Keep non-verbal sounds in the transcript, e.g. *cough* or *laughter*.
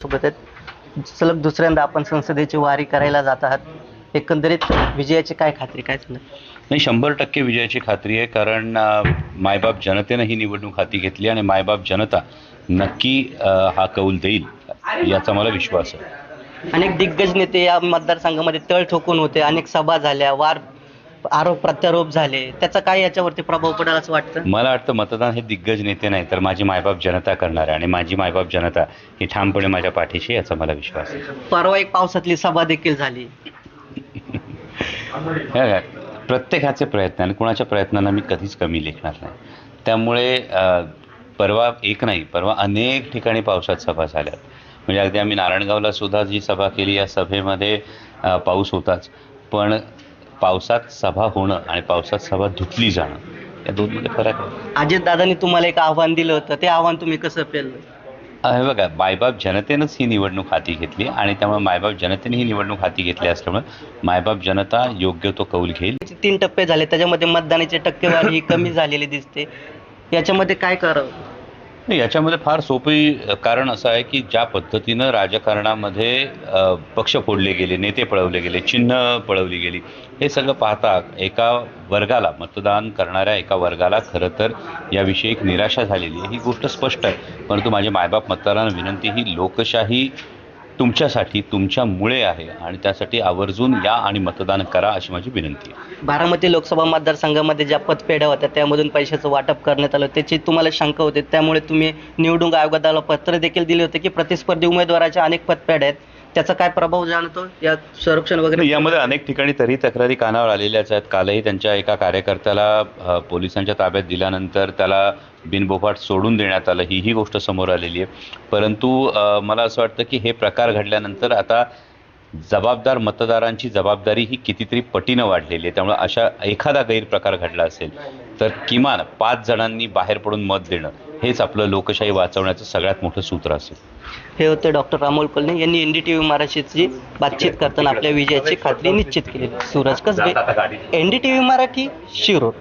सोबत आहेत. सलग दुसऱ्यांदा आपण संसदेची वारी करायला जात आहात. एकंदरीत विजयाची काय खात्री काय सांगा नाही शंभर टक्के विजयाची खात्री आहे. कारण मायबाप जनतेनं ही निवडणूक हाती घेतली आणि मायबाप जनता नक्की हा कौल देईल याचा मला विश्वास आहे. अनेक दिग्गज नेते या मतदारसंघामध्ये तळ ठोकून होते. अनेक सभा झाल्या. वार आरोप प्रत्यारोप झाले. त्याचा काय याच्यावरती प्रभाव पडेल असं वाटतं? मला वाटतं मतदान हे दिग्गज नेते नाही तर माझी मायबाप जनता करणार आहे. आणि माझी मायबाप जनता ही ठामपणे माझ्या पाठीशी याचा मला विश्वास आहे. परवा एक पावसातली सभा देखील झाली. *laughs* हे बघा, प्रत्येकाचे प्रयत्न आणि कुणाच्या प्रयत्नांना मी कधीच कमी लेखणार नाही. त्यामुळे अ, परवा एक नाही परवा अनेक ठिकाणी पावसात सभा झाल्यात म्हणजे अगदी आम्ही नारायणगावला सुद्धा जी सभा केली या सभेमध्ये अ, पाऊस होताच. पण पावसात सभा होणं आणि पावसात सभा धुतली जाणं या दोनमध्ये फरक आहे. अजित दादांनी तुम्हाला एक आव्हान दिलं होतं ते आव्हान तुम्ही कसं पेललं? हे बघा मायबाप जनतेनंच ही निवडणूक हाती घेतली आणि त्यामुळे मायबाप जनतेने ही निवडणूक हाती घेतली असल्यामुळे मायबाप जनता योग्य तो कौल घेईल. तीन टप्पे झाले त्याच्यामध्ये मतदानाची टक्केवारी ही कमी झालेली दिसते. याच्यामध्ये काय करावं? नाही, याच्यामध्ये फार सोपी कारण असं आहे की ज्या पद्धतीनं राजकारणामध्ये पक्ष फोडले गेले नेते पळवले गेले चिन्ह पळवली गेली हे सगळं पाहता एका वर्गाला मतदान करणाऱ्या एका वर्गाला खरं तर याविषयी एक निराशा झालेली आहे. ही गोष्ट स्पष्ट आहे. परंतु माझे मायबाप मतदारांना विनंती ही लोकशाही तुमच्यासाठी तुमच्यामुळे आहे आणि त्यासाठी आवर्जून या आणि मतदान करा अशी माझी विनंती आहे. बारामती लोकसभा मतदारसंघामध्ये ज्या पतपेढ्या होत्या त्यामधून पैशाचं वाटप करण्यात आलं. त्याची तुम्हाला शंका होते. त्यामुळे तुम्ही निवडणूक आयोगाला पत्र देखील दिले होते की प्रतिस्पर्धी उमेदवाराच्या अनेक पतपेढ्या आहेत. त्याचा काय प्रभाव जाणतो या संरक्षण वगैरे यामध्ये अनेक ठिकाणी तरी तक्रारी कानावर आलेल्याच आहेत. कालही त्यांच्या एका कार्यकर्त्याला पोलिसांच्या ताब्यात दिल्यानंतर त्याला बिनबोफाट सोडून देण्यात आलं. ही ही गोष्ट समोर आलेली आहे. परंतु मला असं वाटतं की हे प्रकार घडल्यानंतर आता जबाबदार मतदारांची जबाबदारी ही कितीतरी पटीनं वाढलेली आहे. त्यामुळे अशा एखादा गैरप्रकार घडला असेल तर किमान पाच जणांनी बाहेर पडून मत देणं. हेच आपलं लोकशाही वाचवण्याचं सगळ्यात मोठं सूत्र असेल. हे होते डॉक्टर रामोल कोल्हे यांनी एन डी टी व्ही मराठीची बातचीत करताना आपल्या विजयाची खात्री निश्चित केली Suraj Kasbe N D T V Marathi Shirod